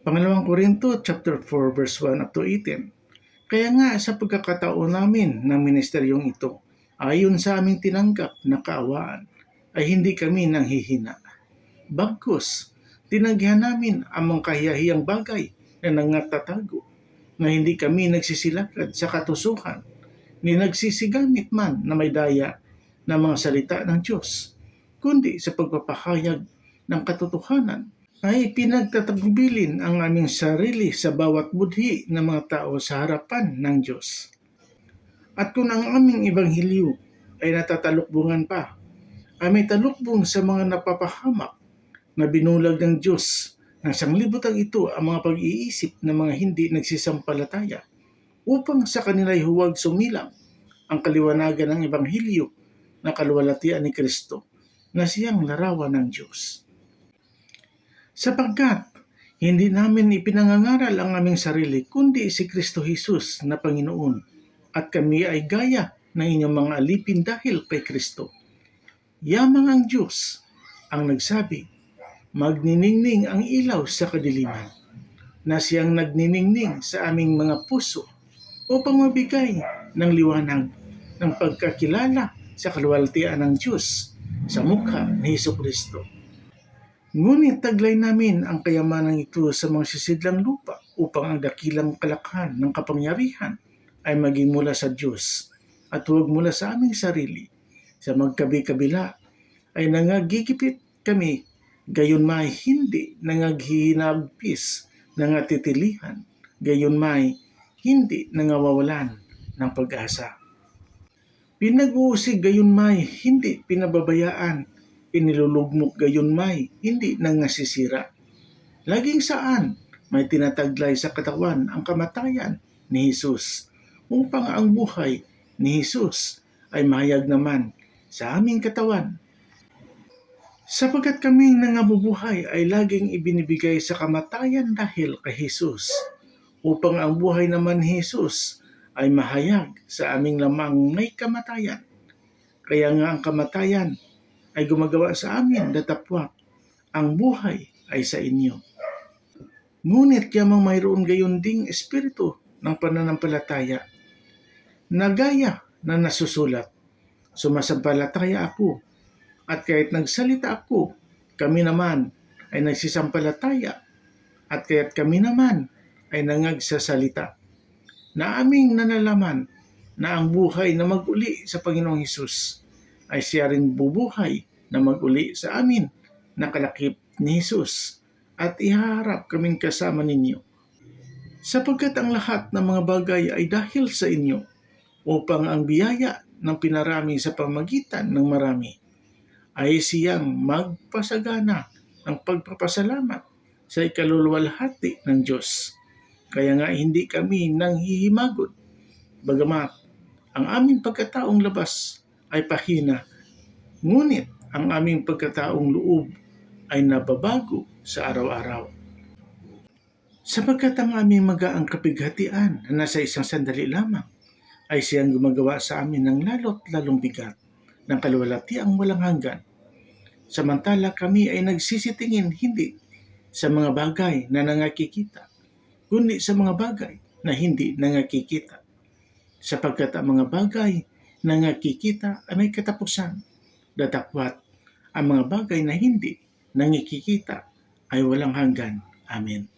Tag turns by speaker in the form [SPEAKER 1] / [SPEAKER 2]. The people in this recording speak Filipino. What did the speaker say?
[SPEAKER 1] Pangalawang Korinto chapter 4 verse 1 up to 18. Kaya nga sa pagkakataon namin ng ministeryong ito, ayon sa aming tinanggap na kaawaan, ay hindi kami nanghihina. Bagkus, tinanggihan namin ang mga kahiyahiyang bagay na nangatatago, na hindi kami nagsisilakad sa katusuhan, ni nagsisigamit man na may daya ng mga salita ng Diyos, kundi sa pagpapahayag ng katotohanan ay pinagtatagubilin ang aming sarili sa bawat budhi ng mga tao sa harapan ng Diyos. At kung ang aming ebanghilyo ay natatalukbungan pa, ay may talukbong sa mga napapahamak na binulag ng Diyos ng sanglibutang ito ang mga pag-iisip ng mga hindi nagsisampalataya upang sa kanila'y huwag sumilang ang kaliwanagan ng Ebanghilyo na kaluwalhatian ni Kristo na siyang larawan ng Diyos. Sapagkat hindi namin ipinangangaral ang aming sarili kundi si Kristo Jesus na Panginoon at kami ay gaya ng inyong mga alipin dahil kay Kristo. Yamang ang Diyos ang nagsabi, magniningning ang ilaw sa kadiliman, na siyang nagniningning sa aming mga puso upang mabigay ng liwanag ng pagkakilala sa kaluwalhatian ng Diyos sa mukha ni Heso Kristo. Ngunit taglay namin ang kayamanang ito sa mga sisidlang lupa upang ang dakilang kalakhan ng kapangyarihan ay maging mula sa Diyos at huwag mula sa aming sarili. Sa magkabi-kabila ay nangagigipit kami gayon may hindi nangaghihinagpis ng atitilihan, gayon may hindi nangawawalan ng pag-asa. Pinag-uusig gayon may hindi pinababayaan inilulugmok gayon may hindi nangasisira. Laging saan may tinataglay sa katawan ang kamatayan ni Jesus upang ang buhay ni Jesus ay mahayag naman sa aming katawan. Sapagkat kaming nangabubuhay ay laging ibinibigay sa kamatayan dahil kay Jesus upang ang buhay naman ni Jesus ay mahayag sa aming lamang may kamatayan. Kaya nga ang kamatayan ay gumagawa sa amin datapwat. Ang buhay ay sa inyo. Ngunit yamang mayroon gayon ding espiritu ng pananampalataya na gaya na nasusulat. Sumasampalataya ako at kahit nagsalita ako, kami naman ay nagsisampalataya at kaya't kami naman ay nangagsasalita na aming nanalaman na ang buhay na maguli sa Panginoong Hesus ay siya rin bubuhay na maguli sa amin na kalakip ni Jesus at ihaharap kaming kasama ninyo. Sapagkat ang lahat ng mga bagay ay dahil sa inyo upang ang biyaya ng pinarami sa pamagitan ng marami ay siyang magpasagana ng pagpapasalamat sa ikaluluwalhati ng Diyos. Kaya nga hindi kami nanghihimagot, bagamat ang aming pagkataong labas ay pahina, ngunit ang aming pagkataong loob ay nababago sa araw-araw. Sapagkat ang aming magaang kapighatian na nasa isang sandali lamang ay siyang gumagawa sa amin ng lalot lalong bigat ng kaluwalhati ang walang hanggan. Samantala kami ay nagsisitingin hindi sa mga bagay na nangakikita, kundi sa mga bagay na hindi nangakikita. Sapagkat ang mga bagay na nakikita ay may katapusan. Datakwat, ang mga bagay na hindi nangikikita ay walang hanggan. Amen.